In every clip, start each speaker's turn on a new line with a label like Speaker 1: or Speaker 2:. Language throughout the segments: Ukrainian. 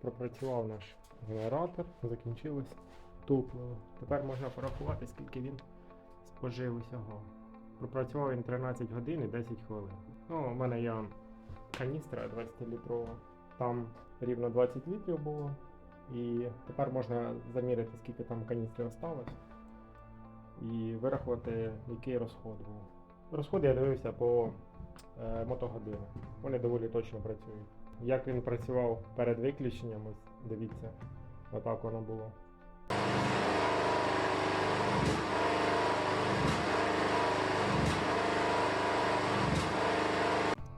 Speaker 1: пропрацював наш генератор, закінчилось топливо. Тепер можна порахувати, скільки він спожив усього. Пропрацював він 13 годин і 10 хвилин. Ну, у мене є каністра 20-літрова. Там рівно 20 літрів було. І тепер можна заміряти, скільки там каністри осталось. І вирахувати, який розход був. Розход я дивився по е, мотогодинам. Вони доволі точно працюють. Як він працював перед виключенням, ось дивіться, отак воно було.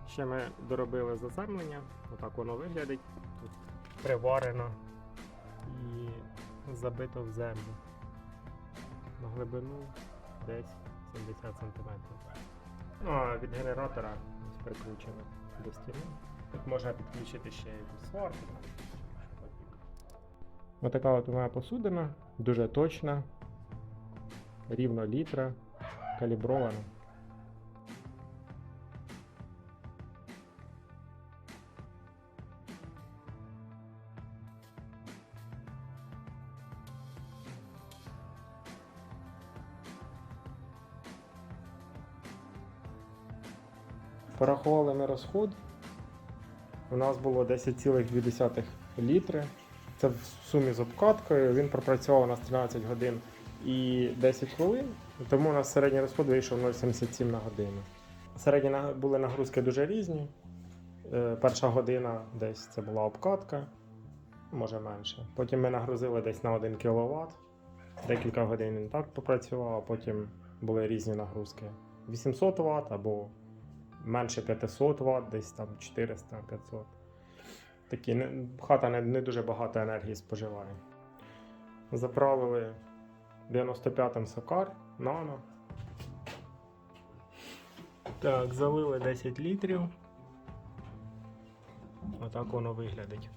Speaker 1: Ще ми доробили заземлення, отак воно виглядить. Тут приварено і забито в землю. На глибину десь 70 см. Ну а від генератора прикручено до стіни. Тут можна підключити ще там, що. Отака от у мене посудина, дуже точна, рівно літра, калібрована. Порахували ми розход. У нас було 10,2 літри. Це в сумі з обкаткою. Він пропрацював у нас 13 годин і 10 хвилин. Тому у нас середній розход вийшов 0,77 на годину. Середні були нагрузки дуже різні. Е, Перша година десь це була обкатка, може менше. Потім ми нагрузили десь на 1 кВт. Декілька годин він так попрацював, а потім були різні нагрузки. 800 Вт або менше 500 Вт, десь там 400-500. Такі хата не, не дуже багато енергії споживає. Заправили 95-м сокар нано. Так, залили 10 літрів. Отак воно виглядить.